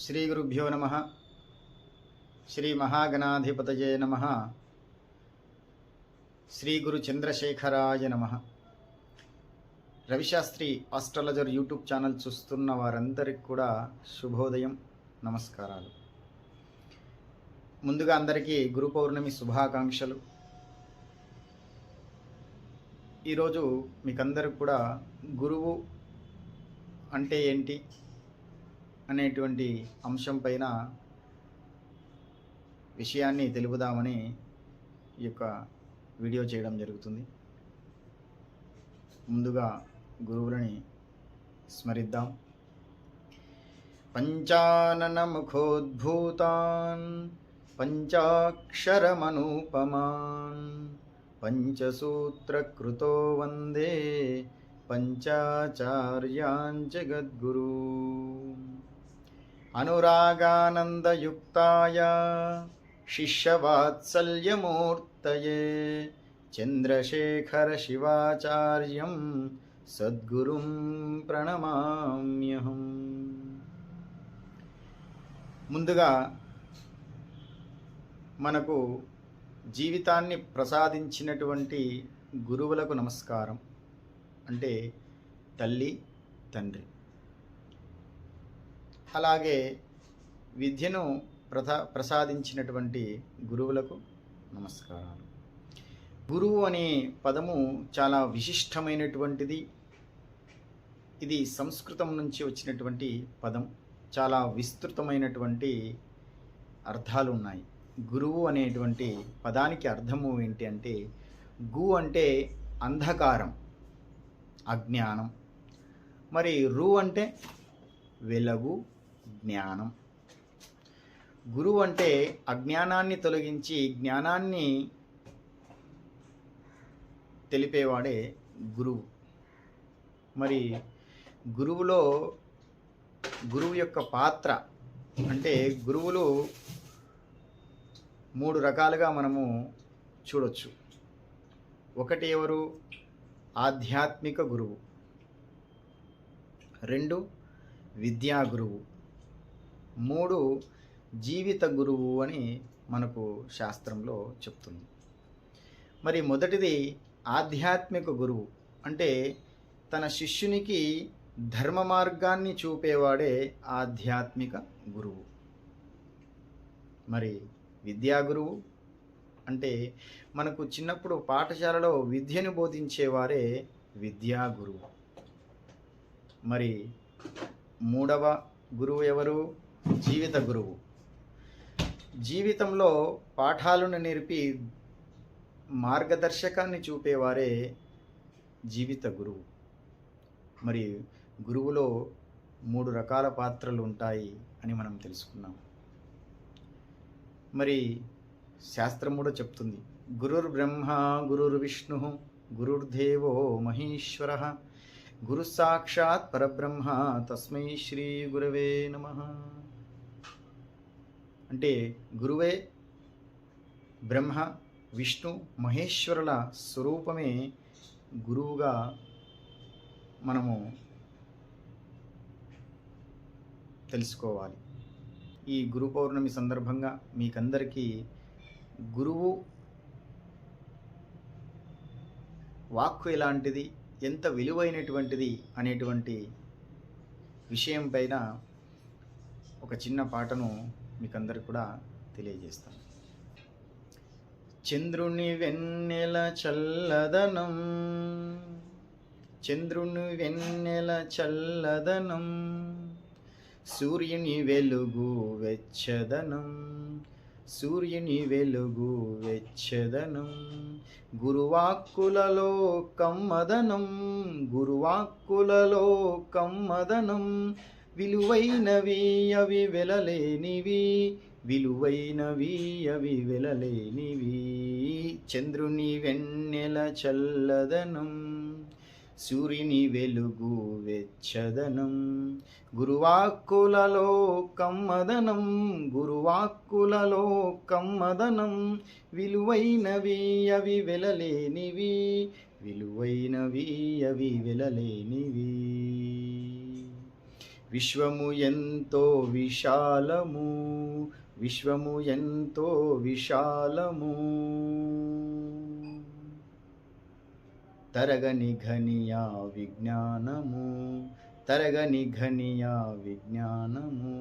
శ్రీ గురుభ్యో నమ. శ్రీ మహాగణాధిపతయే నమ. శ్రీ గురు చంద్రశేఖరాయ నమ. రవిశాస్త్రి ఆస్ట్రాలజర్ యూట్యూబ్ ఛానల్ చూస్తున్న వారందరికి కూడా శుభోదయం నమస్కారాలు. ముందుగా అందరికీ గురు పౌర్ణమి శుభాకాంక్షలు. ఈరోజు మీకందరికి కూడా గురువు అంటే ఏంటి? అనేటువంటి అంశం పైన విషయాన్ని తెలుపుదామని ఈ యొక్క వీడియో చేయడం జరుగుతుంది. ముందుగా గురువులని స్మరిద్దాం. పంచానన ముఖోద్భూతాన్ పంచాక్షరమనూపమాన్ పంచసూత్రకృతో వందే పంచాచార్యాన్ జగద్గురు. అనురాగానందయుక్తాయ శిష్యవాత్సల్యమూర్తయే చంద్రశేఖర శివాచార్యం సద్గురుం ప్రణమామ్యహం. ముందుగా మనకు జీవితాన్ని ప్రసాదించినటువంటి గురువులకు నమస్కారం. అంటే తల్లి తండ్రి. అలాగే విద్యను ప్రసా ప్రసాదించినటువంటి గురువులకు నమస్కారాలు. గురువు అనే పదము చాలా విశిష్టమైనటువంటిది. ఇది సంస్కృతం నుంచి వచ్చినటువంటి పదం. చాలా విస్తృతమైనటువంటి అర్థాలు ఉన్నాయి. గురువు అనేటువంటి పదానికి అర్థము ఏంటి అంటే గు అంటే అంధకారం అజ్ఞానం. మరి రు అంటే వెలుగు జ్ఞానం. గురువు అంటే అజ్ఞానాన్ని తొలగించి జ్ఞానాన్ని తెలిపేవాడే గురువు. మరి గురువులో గురువు యొక్క పాత్ర అంటే గురువులు మూడు రకాలుగా మనము చూడొచ్చు. ఒకటి ఎవరు? ఆధ్యాత్మిక గురువు. రెండు విద్యా గురువు. మూడు జీవిత గురువు అని మనకు శాస్త్రంలో చెప్తుంది. మరి మొదటిది ఆధ్యాత్మిక గురువు. అంటే తన శిష్యునికి ధర్మ మార్గాన్ని చూపేవాడే ఆధ్యాత్మిక గురువు. మరి విద్యా గురువు అంటే మనకు చిన్నప్పుడు పాఠశాలలో విద్యను బోధించేవారే విద్యా గురువు. మరి మూడవ గురువు ఎవరు? జీవిత గురువు. జీవితంలో పాఠాలను నేర్పి మార్గదర్శకాన్ని చూపేవారే జీవిత గురువు. మరి గురువులో మూడు రకాల పాత్రలు ఉంటాయి అని మనం తెలుసుకున్నాం. మరి శాస్త్రం కూడా చెప్తుంది. గురుర్ బ్రహ్మ గురుర్ విష్ణు గురుర్దేవో మహేశ్వర గురు సాక్షాత్ పరబ్రహ్మ తస్మై శ్రీ గురవే నమ. అంటే గురువే బ్రహ్మ విష్ణు మహేశ్వరుల స్వరూపమే గురువుగా మనము తెలుసుకోవాలి. ఈ గురు పౌర్ణమి సందర్భంగా మీకందరికీ గురువు వాక్కు ఎలాంటిది ఎంత విలువైనటువంటిది అనేటువంటి విషయం పైన ఒక చిన్న పాటను మీకందరికి కూడా తెలియజేస్తాను. చంద్రుని వెన్నెల చల్లదనం చంద్రుని వెన్నెల చల్లదనం సూర్యుని వెలుగు వెచ్చదనం సూర్యుని వెలుగు వెచ్చదనం గురువాక్కులలో కమ్మదనం గురువాక్కులలో కమ్మదనం విలువైనవి అవి వెలలేనివి విలువైనవి అవి వెలలేనివి. చంద్రుని వెన్నెల చల్లదనం సూర్యుని వెలుగు వెచ్చదనం. గురువాక్కులలో కమ్మదనం గురువాక్కులలో కమ్మదనం విలువైనవి అవి వెలలేనివి విలువైనవి అవి వెలలేనివి. విశ్వము ఎంతో విశాలము విశ్వము ఎంతో విశాలము. తరగని ఘనియా విజ్ఞానము తరగని ఘనియా విజ్ఞానము.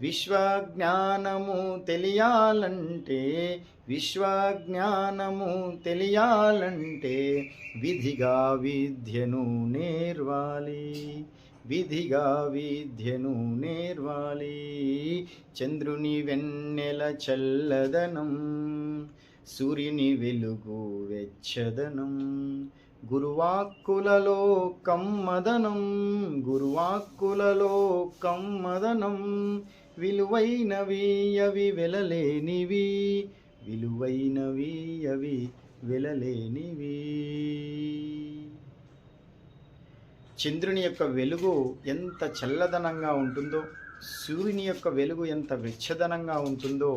విశ్వజ్ఞానము తెలియాలంటే విశ్వజ్ఞానము తెలియాలంటే విధిగా విద్యను నేర్వాలి. విధిగా విద్యను నేర్వాలి. చంద్రుని వెన్నెల చల్లదనం సూర్యుని వెలుగు వెచ్చదనం. గురువాక్కులలో కమ్మదనం గురువాక్కులలో కమ్మదనం. విలువైనవి అవి వెలలేనివి విలువైనవి అవి వెలలేనివి. చంద్రుని యొక్క వెలుగు ఎంత చల్లదనంగా ఉంటుందో సూర్యుని యొక్క వెలుగు ఎంత వెచ్చదనంగా ఉంటుందో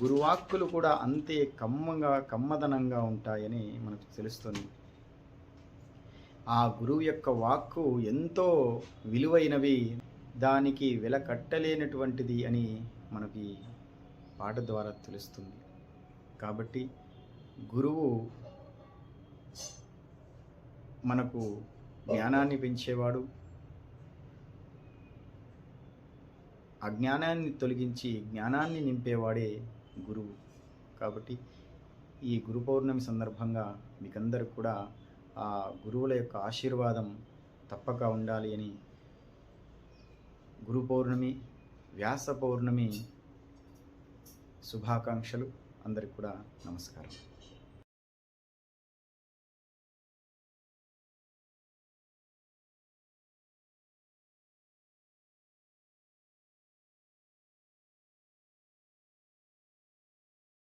గురువాక్కులు కూడా అంతే కమ్మగా కమ్మదనంగా ఉంటాయని మనకు తెలుస్తుంది. ఆ గురువు యొక్క వాక్కు ఎంతో విలువైనవి దానికి వెల కట్టలేనటువంటిది అని మనకి పాట ద్వారా తెలుస్తుంది. కాబట్టి గురువు మనకు జ్ఞానాన్ని పెంచేవాడు. అజ్ఞానాన్ని తొలగించి జ్ఞానాన్ని నింపేవాడే గురువు. కాబట్టి ఈ గురు పౌర్ణమి సందర్భంగా మీకందరూ కూడా ఆ గురువుల యొక్క ఆశీర్వాదం తప్పక ఉండాలి అని గురు పౌర్ణమి వ్యాస పౌర్ణమి శుభాకాంక్షలు. అందరికి కూడా నమస్కారం.